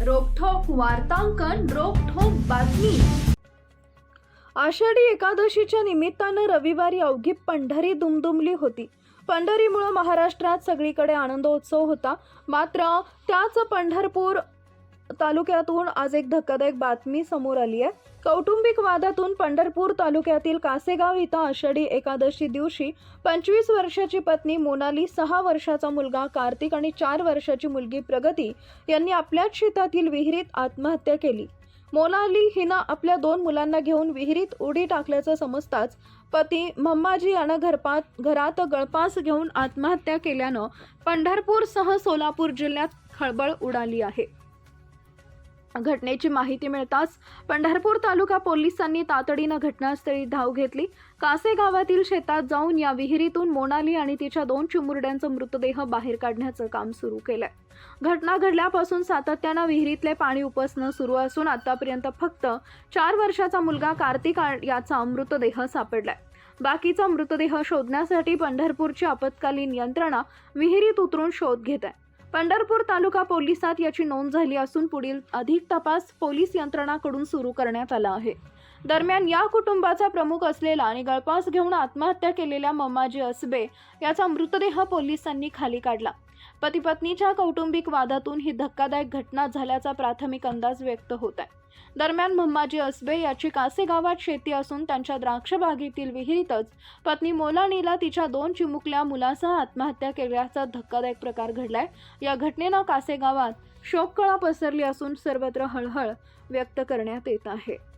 वार्तांकन रोखोक बातमी. आषाढी एकादशीच्या निमित्तानं रविवारी अवघी पंढरी दुमदुमली होती. पंढरीमुळं महाराष्ट्रात सगळीकडे आनंदोत्सव होता. मात्र त्याच पंढरपूर तालुक्यातून आज एक धक्कादायक बातमी समोर आली आहे. कौटुंबिक वादातून पंढरपूर तालुक्यातील कासेगाव इथं आषाढी एकादशी दिवशी पंचवीस वर्षाची पत्नी मोनाली सहा वर्षाचा मुलगा कार्तिक आणि चार वर्षाची मुलगी प्रगती यांनी आपल्याच शेतातील विहिरीत आत्महत्या केली. मोनाली हिनं आपल्या दोन मुलांना घेऊन विहिरीत उडी टाकल्याचं समजताच पती मम्माजी यानं घरपात घरात गळपास घेऊन आत्महत्या केल्यानं पंढरपूरसह सोलापूर जिल्ह्यात खळबळ उडाली आहे. घटनेची माहिती मिळताच पंढरपूर तालुका पोलिसांनी तातडीनं घटनास्थळी धाव घेतली. कासे गावातील शेतात जाऊन या विहिरीतून मोनाली आणि तिच्या दोन चिमुरड्यांचा मृतदेह बाहेर काढण्याचं काम सुरू केलंय. घटना घडल्यापासून सातत्यानं विहिरीतले पाणी उपसणं सुरू असून आतापर्यंत फक्त चार वर्षाचा मुलगा कार्तिक याचा मृतदेह सापडलाय. बाकीचा मृतदेह शोधण्यासाठी पंढरपूरची आपत्कालीन यंत्रणा विहिरीत उतरून शोध घेत आहे पंढरपूर तालुका पोलिसात याची नोंद झाली असून पुढील अधिक तपास पोलीस यंत्रणाकडून सुरू करण्यात आला आहे. दरम्यान या कुटुंबाचा प्रमुख असलेला आणि गळपास घेऊन आत्महत्या केलेल्या मम्माजी असबे याचा मृतदेह पोलिसांनी खाली काढला. पती पत्नीच्या कौटुंबिक वादातून ही धक्कादायक घटना झाल्याचा प्राथमिक अंदाज व्यक्त होत आहे. दरम्यान मम्माजी असबे याची कासे गावात शेती असून त्यांच्या द्राक्ष बागेतील विहिरीतच पत्नी मोलानीला तिच्या दोन चिमुकल्या मुलासह आत्महत्या केल्याचा धक्कादायक प्रकार घडलाय. या घटनेनं कासे गावात शोककळा पसरली असून सर्वत्र हळहळ व्यक्त करण्यात येत आहे.